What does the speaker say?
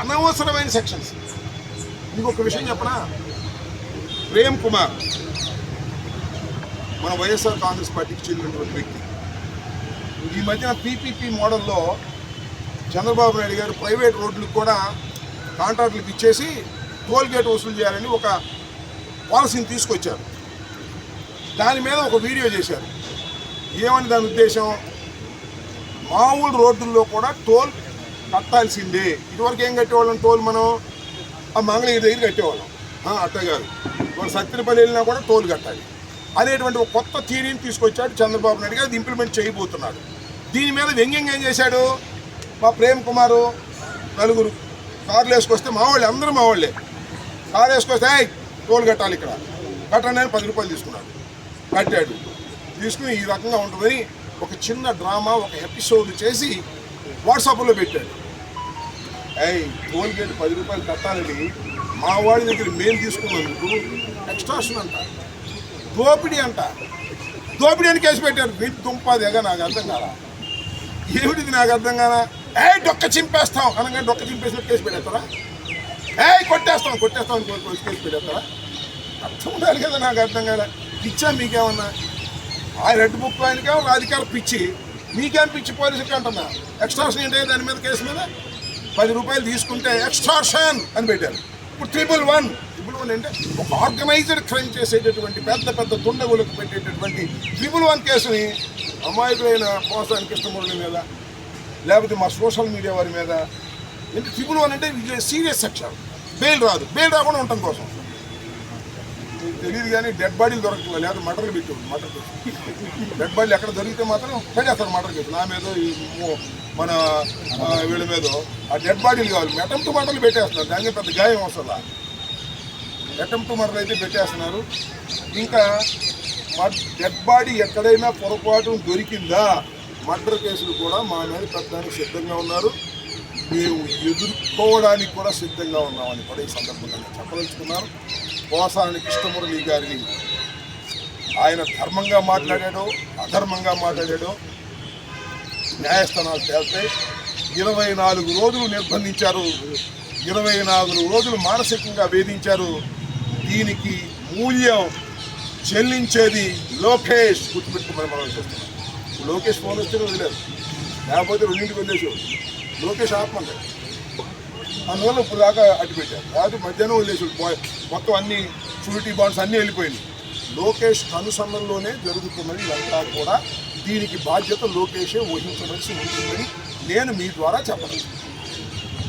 అనవసరమైన సెక్షన్స్. ఇంకొక విషయం చెప్పనా? ప్రేమ్ కుమార్ మన వైఎస్ఆర్ కాంగ్రెస్ పార్టీకి చెందినటువంటి వ్యక్తి. ఈ మధ్యన పీపీపీ మోడల్లో చంద్రబాబు నాయుడు గారు ప్రైవేట్ రోడ్లకు కూడా కాంట్రాక్టులకు ఇచ్చేసి టోల్గేట్ వసూలు చేయాలని ఒక పాలసీని తీసుకొచ్చారు. దాని మీద ఒక వీడియో చేశారు. ఏమని దాని ఉద్దేశం? మామూలు రోడ్డుల్లో కూడా టోల్ కట్టాల్సిందే. ఇదివరకు ఏం కట్టేవాళ్ళం? టోల్ మనం ఆ మంగళగిరి దగ్గర కట్టేవాళ్ళం. ఆ, అట్ట కాదు మన సత్తినపల్లి వెళ్ళినా కూడా టోల్ కట్టాలి. అనేటువంటి ఒక కొత్త థీరీని తీసుకొచ్చాడు చంద్రబాబు నాయుడు గారు. అది ఇంప్లిమెంట్ చేయబోతున్నాడు. దీని మీద వ్యంగ్యంగా ఏం చేశాడు? మా ప్రేమ్ కుమారు నలుగురు కార్లు వేసుకొస్తే మావాళ్ళు అందరూ మా వాళ్ళే. కారు వేసుకొస్తే టోల్ కట్టాలి ఇక్కడ. కట్టండి అని పది రూపాయలు తీసుకున్నాడు. కట్టాడు. తీసుకుని ఈ రకంగా ఉంటుందని ఒక చిన్న డ్రామా ఒక ఎపిసోడ్ చేసి వాట్సాప్లో పెట్టాడు. ఏయ్ టోల్ గేట్ పది రూపాయలు కట్టాలని మా వాడి దగ్గర మేము తీసుకున్నందుకు ఎక్స్ట్రాషన్ అంట. దోపిడీ అంట. దోపిడీ అని కేసు పెట్టారు. వీటి దుంపాదేగా నాకు అర్థం కాదా ఏమిటిది నాకు అర్థం కాదా ఏ డొక్క చింపేస్తాం అనగానే డొక్క చింపేసినట్టు కేసు పెట్టేస్తారా? ఏ కొట్టేస్తాం కొట్టేస్తాం అని కేసు పెట్టేస్తారా? అర్థం ఉండాలి కదా నాకు అర్థం కాదా పిచ్చా మీకేమన్నా? ఆ రెడ్ బుక్ ఆయనకేమన్నా రాజకీయాలు పిచ్చి? మీకేం పిచ్చి పోలీసులకి అంటున్నా? ఎక్స్ట్రాషన్ ఏంటంటే దాని మీద కేసు మీద? పది రూపాయలు తీసుకుంటే ఎక్స్ట్రాషన్ అని పెట్టారు. ఇప్పుడు ట్రిపుల్ వన్ ట్రిపుల్ వన్ అంటే ఒక ఆర్గనైజ్డ్ క్రైమ్ చేసేటటువంటి పెద్ద పెద్ద దుండగులకు పెట్టేటటువంటి ట్రిపుల్ వన్ కేసుని అమాయకులైన పోసానికి ఇష్టముల మీద లేకపోతే మా సోషల్ మీడియా వారి మీద. అంటే ట్రిపుల్ వన్ అంటే సీరియస్ సెక్షన్ బెయిల్ రాదు. బెయిల్ రాకుండా ఉండటం కోసం. మీకు తెలియదు కానీ డెడ్ బాడీలు దొరకట్లేదు లేదా మటర్లు పెట్టు మటర్ డెడ్ బాడీలు ఎక్కడ దొరికితే మాత్రం పెట్టేస్తారు మటర్ కేసు నా మీద ఈ మన వీళ్ళ మీద. ఆ డెడ్ బాడీలు కావాలి. అటెంప్ట్ మటర్లు పెట్టేస్తున్నారు. దానికి పెద్ద గాయం వస్తుందా అటెంప్ట్ మటర్లు అయితే పెట్టేస్తున్నారు. ఇంకా డెడ్ బాడీ ఎక్కడైనా పొరపాటు దొరికిందా? మర్డర్ కేసులు కూడా మా మీద పెట్టడానికి సిద్ధంగా ఉన్నారు. మేము ఎదుర్కోవడానికి కూడా సిద్ధంగా ఉన్నామని కూడా ఈ సందర్భంగా చెప్పదలుచుకున్నాను. పోసాని కృష్ణమురళి గారిని ఆయన ధర్మంగా మాట్లాడాడు అధర్మంగా మాట్లాడాడు న్యాయస్థానాలు తేల్తాయి ఇరవై నాలుగు రోజులు నిర్బంధించారు. ఇరవై నాలుగు రోజులు మానసికంగా వేధించారు. దీనికి మూల్యం చెల్లించేది లోకేష్ గుర్తుపెట్టుకోమని మనం చేస్తున్నాం. లోకేష్ ఫోన్ వస్తే వదిలేదు లేకపోతే రెండింటికి వదిలేసాడు లోకేష్ ఆత్మహత్య. అందువల్ల ఇప్పుడు దాకా అడ్డు పెట్టారు. రాత్రి మధ్యాహ్నం వదిలేసి మొత్తం అన్ని షూరిటీ బాండ్స్ అన్నీ వెళ్ళిపోయినాయి. లోకేష్ కనుసన్నల్లోనే జరుగుతున్నది ఇదంతా కూడా దీనికి బాధ్యత లోకేషే వహించవలసి ఉంటుందని నేను మీ ద్వారా చెప్పగలను